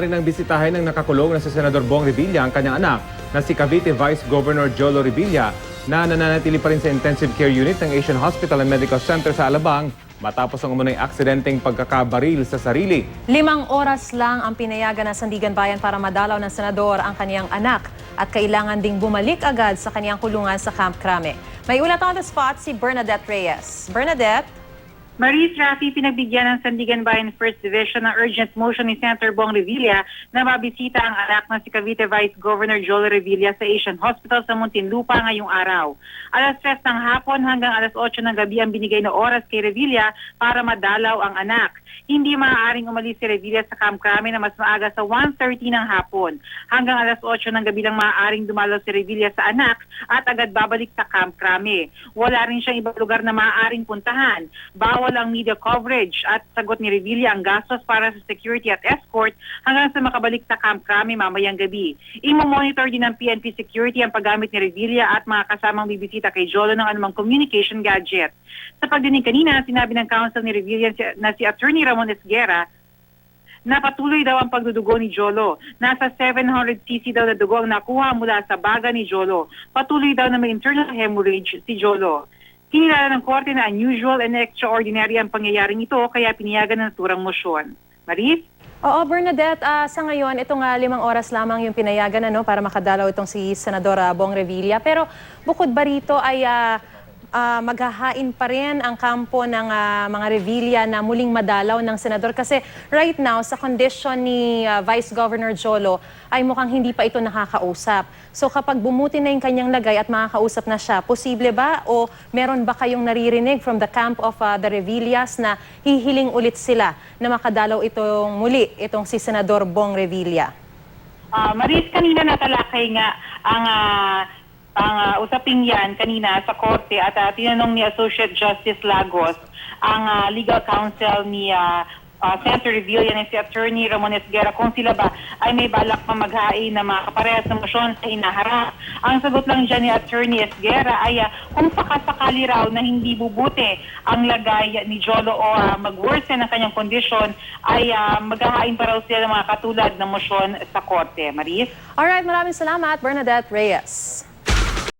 maaari nang bisitahin ng nakakulong na si Senador Bong Revilla ang kanyang anak na si Cavite Vice Governor Jolo Revilla na nananatili pa rin sa intensive care unit ng Asian Hospital and Medical Center sa Alabang matapos ang umunay aksidenteng pagkakabaril sa sarili. Limang oras lang ang pinayagan ng Sandigan Bayan para madalaw ng senador ang kaniyang anak at kailangan ding bumalik agad sa kaniyang kulungan sa Camp Crame. May ulat on the spot si Bernadette Reyes. Bernadette? Maris Rafi, pinagbigyan ng Sandigan Bayan First Division ng urgent motion ni Senator Bong Revilla na mabisita ang anak ng si Cavite Vice Governor Joel Revilla sa Asian Hospital sa Muntinlupa ngayong araw. Alas 3 ng hapon hanggang alas 8 ng gabi ang binigay na oras kay Revilla para madalaw ang anak. Hindi maaaring umalis si Revilla sa Camp Crame na mas maaga sa 1.30 ng hapon. Hanggang alas 8 ng gabi lang maaaring dumalaw si Revilla sa anak at agad babalik sa Camp Crame. Wala rin siyang ibang lugar na maaaring puntahan. Bawal ang media coverage at sagot ni Revilla ang gastos para sa security at escort hanggang sa makabalik sa Camp Crame mamayang gabi. Imo-monitor din ng PNP Security ang paggamit ni Revilla at mga kasamang bibisita kay Jolo ng anumang communication gadget. Sa pagdinig kanina, sinabi ng counsel ni Revilla na si Attorney Ramon Esguera na patuloy daw ang pagdudugo ni Jolo. Nasa 700cc daw na dugo ang nakuha mula sa baga ni Jolo. Patuloy daw na may internal hemorrhage si Jolo. Kinilala ng korte na unusual and extraordinary ang pangyayaring ito kaya piniyagan ng turang mosyon. Maris? Oo, Bernadette, ah, sa ngayon, itong ah, limang oras lamang yung pinayagan ano, para makadalaw itong si Senador ah, Bong Revilla. Pero bukod ba rito ay ah, ah, maghahain pa rin ang kampo ng ah, mga Revilla na muling madalaw ng Senador? Kasi right now, sa condition ni ah, Vice Governor Jolo, ay mukhang hindi pa ito nakakausap. So kapag bumuti na yung kanyang lagay at makakausap na siya, posible ba o meron ba kayong naririnig from the camp of ah, the Revillas na hihiling ulit sila na makadalaw itong muli, itong si Senador Bong Revilla? Ah, Maris, kanina natalakay nga ang ah, ang ah, usaping yan kanina sa korte at ah, tinanong ni Associate Justice Lagos ang ah, legal counsel ni ah, ah, Senator Revilla na si Attorney Ramon Esguera kung sila ba ay may balak pa maghain na mga kaparehas na motion sa inaharap. Ang sagot lang dyan ni Attorney Esguera ay ah, kung sakasakali raw na hindi bubuti ang lagay ni Jolo o ah, mag-worsen ang kanyang kondisyon ay ah, maghahain pa raw sila ng mga katulad na motion sa korte. Maris? Alright, maraming salamat, Bernadette Reyes.